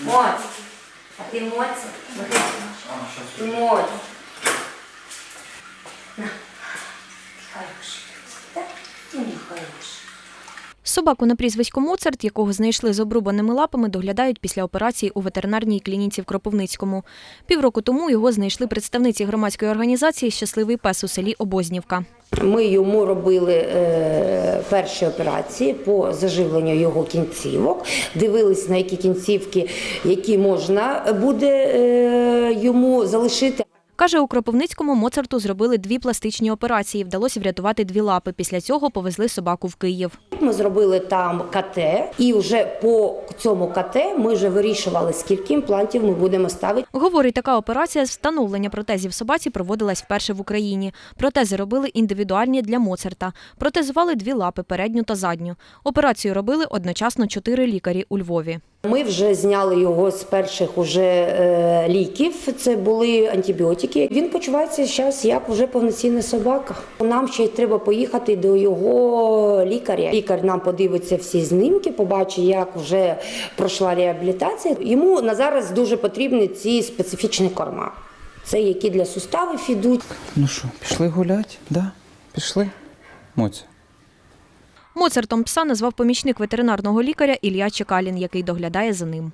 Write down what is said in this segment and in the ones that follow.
Моц. А ты моц? Ты моц. На. Ты хороший. Да? Ты не хороший. Собаку на прізвисько Моцарт, якого знайшли з обрубаними лапами, доглядають після операції у ветеринарній клініці в Кропивницькому. Півроку тому його знайшли представниці громадської організації Щасливий пес у селі Обознівка. Ми йому робили е, перші операції по заживленню його кінцівок, дивились на які кінцівки, які можна буде е, йому залишити. Каже, у Кропивницькому Моцарту зробили дві пластичні операції. Вдалося врятувати дві лапи. Після цього повезли собаку в Київ. Ми зробили там КТ, і вже по цьому КТ ми вже вирішували, скільки імплантів ми будемо ставити. Говорить, така операція з встановлення протезів собаці проводилась вперше в Україні. Протези робили індивідуальні для Моцарта. Протезували дві лапи передню та задню. Операцію робили одночасно чотири лікарі у Львові. Ми вже зняли його з перших уже е, ліків. Це були антибіотики. Він почувається зараз як вже повноцінна собака. Нам ще треба поїхати до його лікаря. Лікар нам подивиться всі знімки, побачить, як вже пройшла реабілітація. Йому на зараз дуже потрібні ці специфічні корма. Це які для суставів ідуть. Ну що, пішли гулять? Да? Пішли? Моця. Моцартом пса назвав помічник ветеринарного лікаря Ілля Чекалін, який доглядає за ним.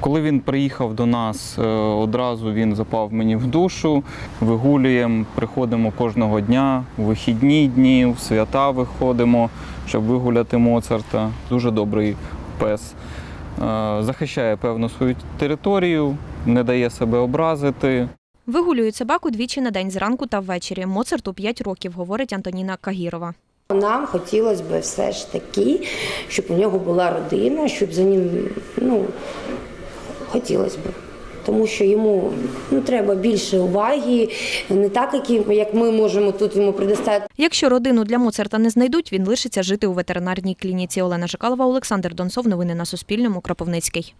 Коли він приїхав до нас, е, одразу він запав мені в душу. Вигулюємо, приходимо кожного дня, у вихідні дні, в свята виходимо, щоб вигуляти Моцарта. Дуже добрий пес. Е, Захищає певну свою територію, не дає себе образити. Вигулюють собаку двічі на день зранку та ввечері. Моцарту 5 років, говорить Антоніна Кагірова. Нам хотілося б все ж таки, щоб у нього була родина, щоб за ним ну, хотілося б. Тому що йому ну, треба більше уваги, не так, як, як ми можемо тут йому предоставити. Якщо родину для Моцарта не знайдуть, він лишиться жити у ветеринарній клініці. Олена Жикалова, Олександр Донцов. Новини на Суспільному. Кропивницький.